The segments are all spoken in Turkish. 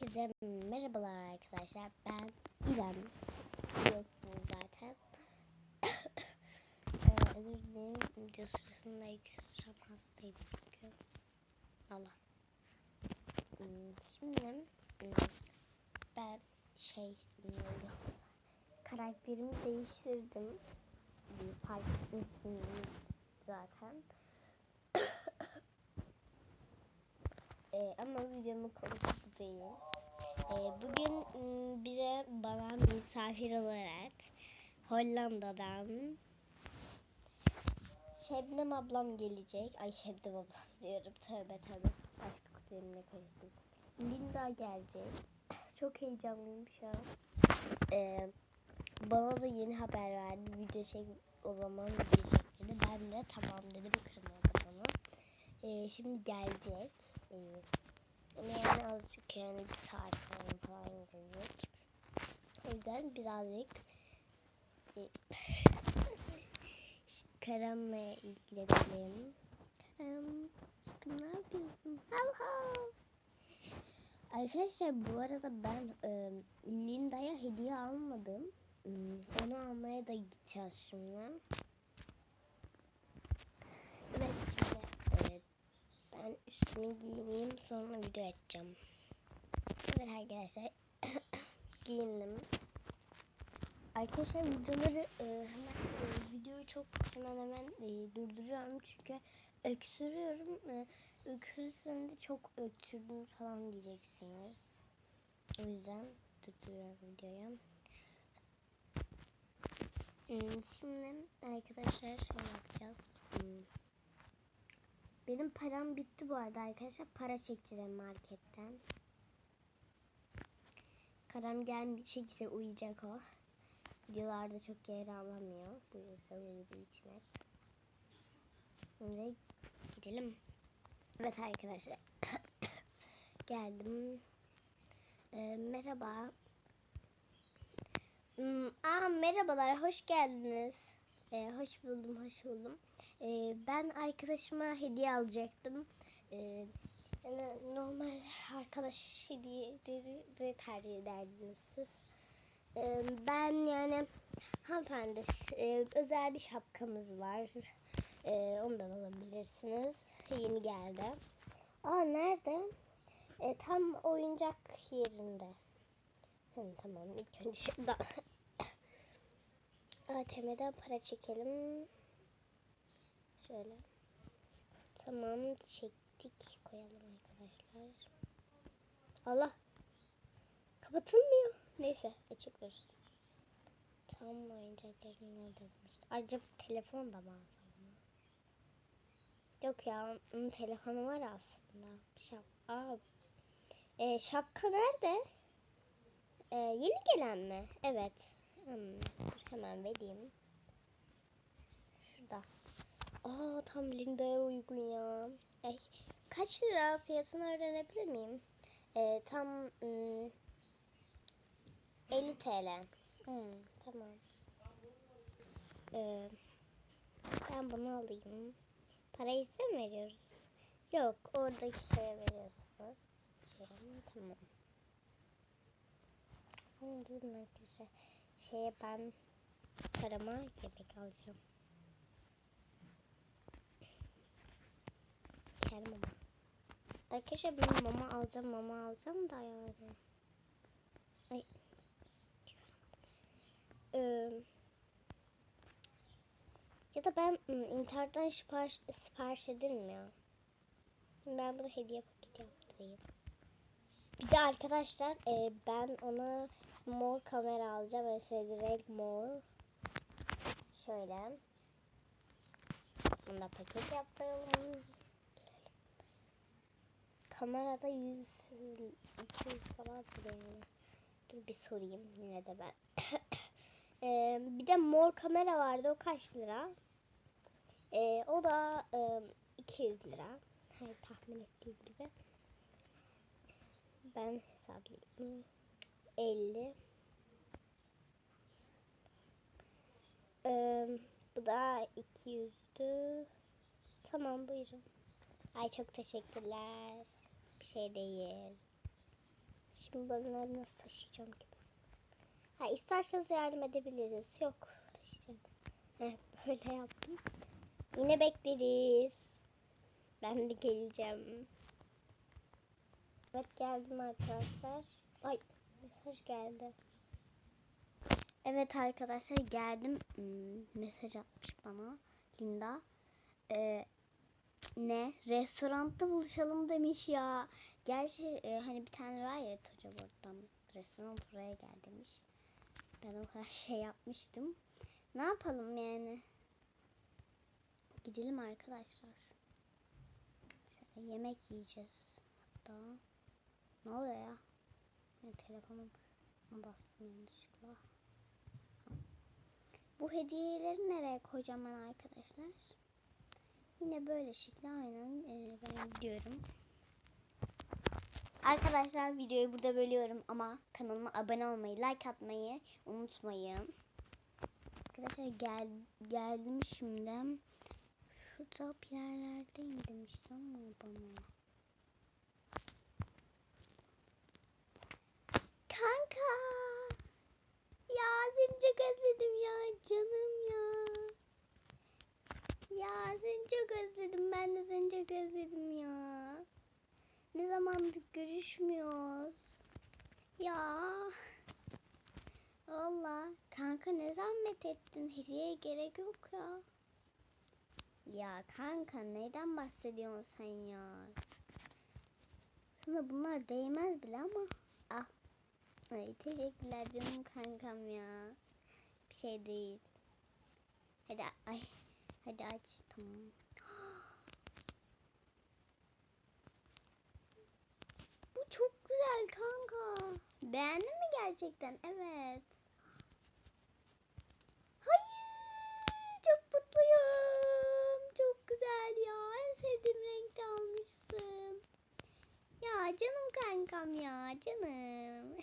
Herkese merhabalar arkadaşlar. Ben İrem. Biliyorsunuz zaten. ee, özür dilerim. Video sırasında ikram hastayım. Allah. Hmm, Şimdi hmm, ben şey hmm, karakterimi değiştirdim. Bir Fark etmişsiniz zaten. Ee, ama videomun konusu değil. Ee, bugün ım, bize bana misafir olarak Hollanda'dan Şebnem ablam gelecek. Ay Şebnem ablam diyorum. Tövbe tövbe. Başka kutularına karıştım. Linda gelecek. Çok heyecanlıyım şu an. Ee, bana da yeni haber verdi. Video çek o zaman video çek dedi. Ben de tamam dedim. Kırmadım. Ee, şimdi gelecek. Ee, yani azıcık yani bir saat falan falan gelecek. O yüzden birazcık e, Karam'la ilgilenelim. Karam, ne yapıyorsun? Hav hav. Arkadaşlar bu arada ben e, Linda'ya hediye almadım. Hmm, Onu almaya da gideceğiz şimdi. Evet üstümü giyineyim sonra video açacağım. Evet arkadaşlar giyindim. Arkadaşlar videoları e, hemen e, videoyu çok hemen hemen e, durduruyorum çünkü öksürüyorum. E, öksürürsem de çok öksürdüm falan diyeceksiniz. O yüzden durduruyorum videoyu. Hmm, Şimdi arkadaşlar şöyle yapacağız. Benim param bitti bu arada arkadaşlar. Para çekeceğim marketten. Karam gelmiş şekilde uyuyacak o. Videolarda çok yer alamıyor. Bu yüzden uyuduğu için. Şimdi gidelim. Evet arkadaşlar. Geldim. Ee, merhaba. Hmm, aa, merhabalar, hoş geldiniz. Ee, hoş buldum, hoş buldum. Ee, ben arkadaşıma hediye alacaktım. Ee, yani normal arkadaş hediyeleri tercih ederdiniz siz. Ee, ben yani hanımefendi e, özel bir şapkamız var. Ee, ondan alabilirsiniz. Yeni geldi. Aa nerede? E, tam oyuncak yerinde. Hı, tamam ilk önce şuradan ATM'den para çekelim. Şöyle. Tamam çektik koyalım arkadaşlar. Allah. Kapatılmıyor. Neyse açık. Tam oyuncak yerinin orada demişti. Acaba telefon da alsam mı? Yok ya onun telefonu var aslında. Şap Aa, e, şapka nerede? E, yeni gelen mi? Evet. Dur hemen vereyim. Şurada. Aa tam Linda'ya uygun ya. Ey, kaç lira fiyatını öğrenebilir miyim? E, tam hmm, 50 TL. Hmm, tamam. E, ben bunu alayım. Parayı size mi veriyoruz? Yok oradaki şeye veriyorsunuz. Şey, tamam. Ama durun arkadaşlar. Şeye ben parama yemek alacağım. Kendi mama. Arkadaşlar ben mama alacağım mama alacağım da yani. Ay. Ee, ya da ben ım, internetten sipariş, sipariş ederim ya. Ben bunu hediye paketi yaptırayım. Bir de arkadaşlar e, ben ona mor kamera alacağım. Mesela renk mor. Şöyle. Bunu da paket yaptıralım. Kamerada 100 200 falan yani. Dur bir sorayım yine de ben. e, bir de mor kamera vardı. O kaç lira? E, o da e, 200 lira. Her tahmin ettiğim gibi. Ben hesaplayayım. 50. Ee, bu da 200'dü. Tamam buyurun. Ay çok teşekkürler. Bir şey değil. Şimdi bunları nasıl taşıyacağım ki? Ha isterseniz yardım edebiliriz. Yok taşıyacağım. Heh, böyle yaptım. Yine bekleriz. Ben de geleceğim. Evet geldim arkadaşlar. Ay mesaj geldi. Evet arkadaşlar geldim. Hmm, mesaj atmış bana Linda. Ee, ne? Restoranda buluşalım demiş ya. Gerçi e, hani bir tane var ya Toca buradan restoran buraya gel demiş. Ben o kadar şey yapmıştım. Ne yapalım yani? Gidelim arkadaşlar. Şöyle yemek yiyeceğiz. Hatta ne oluyor ya? Ben telefonum bastım yanlışlıkla. Bu hediyeleri nereye koyacağım ben arkadaşlar? Yine böyle şekilde aynen e, ben gidiyorum. Arkadaşlar videoyu burada bölüyorum ama kanalıma abone olmayı, like atmayı unutmayın. Arkadaşlar gel, geldim şimdi. Şurada bir yerlerdeyim demiştim ama bana. Kanka. Ya seni çok özledim ya canım ya. Ya seni çok özledim. Ben de seni çok özledim ya. Ne zamandır görüşmüyoruz. Ya. Valla kanka ne zahmet ettin. Hediyeye gerek yok ya. Ya kanka neyden bahsediyorsun sen ya? Sana bunlar değmez bile ama. Ay teşekkürler canım kankam ya. Bir şey değil. Hadi ay. Hadi aç tamam. Bu çok güzel kanka. Beğendin mi gerçekten? Evet. Hayır. Çok mutluyum. Çok güzel ya. En sevdiğim renkte almışsın. Ya canım kankam ya. Canım.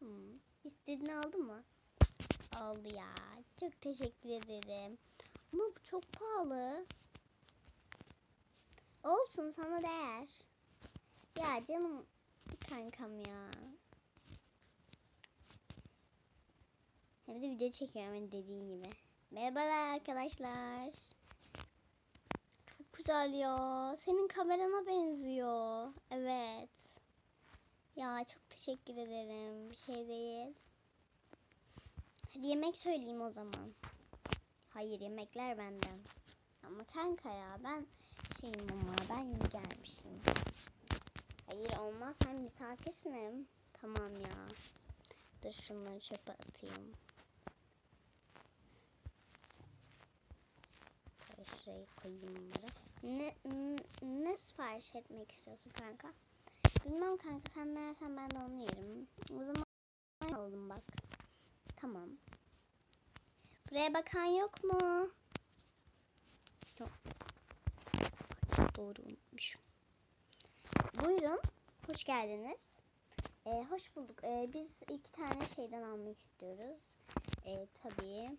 tamam. İstediğini aldın mı? Oldu ya. Çok teşekkür ederim. Ama bu çok pahalı. Olsun sana değer. Ya canım kankam ya. Hem de video çekiyorum hani dediğin gibi. Merhabalar arkadaşlar. Çok güzel ya. Senin kamerana benziyor. Evet. Ya çok teşekkür ederim. Bir şey değil. Yemek söyleyeyim o zaman. Hayır yemekler benden. Ama kanka ya ben şeyim ama ben yeni gelmişim. Hayır olmaz sen misafirsin hem. Tamam ya. Dur şunları çöpe atayım. Şuraya koyayım bunları. Ne, ne sipariş etmek istiyorsun kanka? Bilmem kanka sen ne yersen ben de onu yerim. O zaman alalım bak. Tamam. Buraya bakan yok mu? Yok. Doğru unutmuşum. Buyurun. Hoş geldiniz. Ee, hoş bulduk. Ee, biz iki tane şeyden almak istiyoruz. Ee, tabii.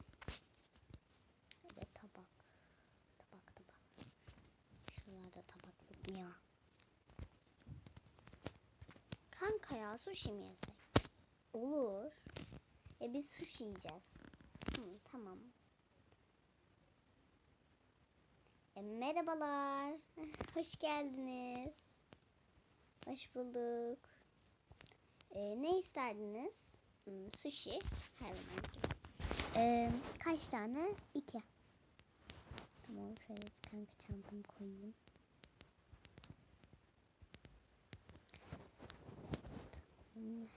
Böyle tabak. Tabak tabak. Şuralarda tabak yok mu ya? Kanka ya sushi mi yesek? Olur. E biz sushi yiyeceğiz. Hı, tamam. E, merhabalar. Hoş geldiniz. Hoş bulduk. E, ne isterdiniz? Hmm, sushi. Her zaman. E, kaç tane? İki. Tamam şöyle kanka çantamı koyayım.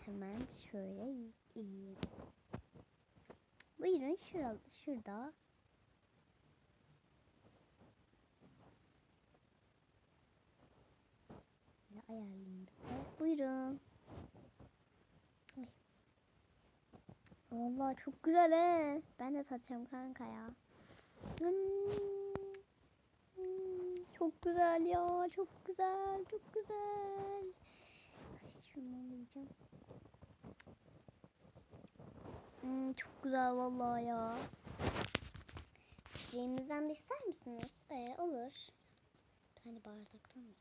Hemen şöyle yiyeyim. Buyurun şurada. şurada. Ayarlayayım size. Buyurun. Ay. Vallahi çok güzel he. Ben de tatacağım kanka ya. Hmm. Hmm, Çok güzel ya. Çok güzel. Çok güzel. Şunu alacağım. Hmm, çok güzel vallahi ya. Şeyimizden de ister misiniz? Ee, olur. Bir tane bardaktan mı?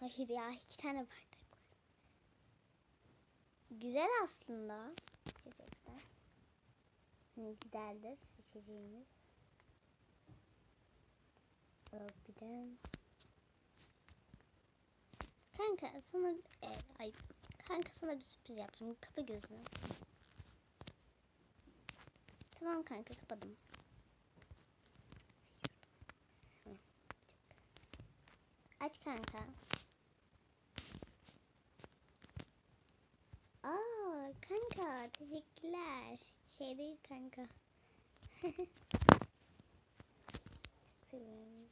Hayır ya iki tane bardak var. Güzel aslında içecekler. Hı, Güzeldir içeceğimiz. Ee, Bir de Kanka sana e, ay kanka sana bir sürpriz yaptım. Kapa gözünü. Tamam kanka kapadım. Aç kanka. Aa kanka teşekkürler. Şey değil kanka. Çok seviyorum.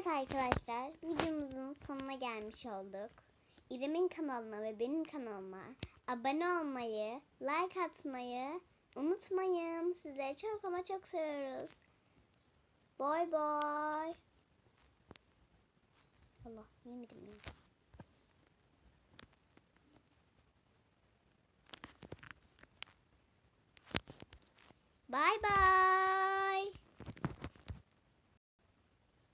Evet arkadaşlar videomuzun sonuna gelmiş olduk. İrem'in kanalına ve benim kanalıma abone olmayı, like atmayı unutmayın. Sizleri çok ama çok seviyoruz. Bye bye. Allah yemedim ya. Bye bye.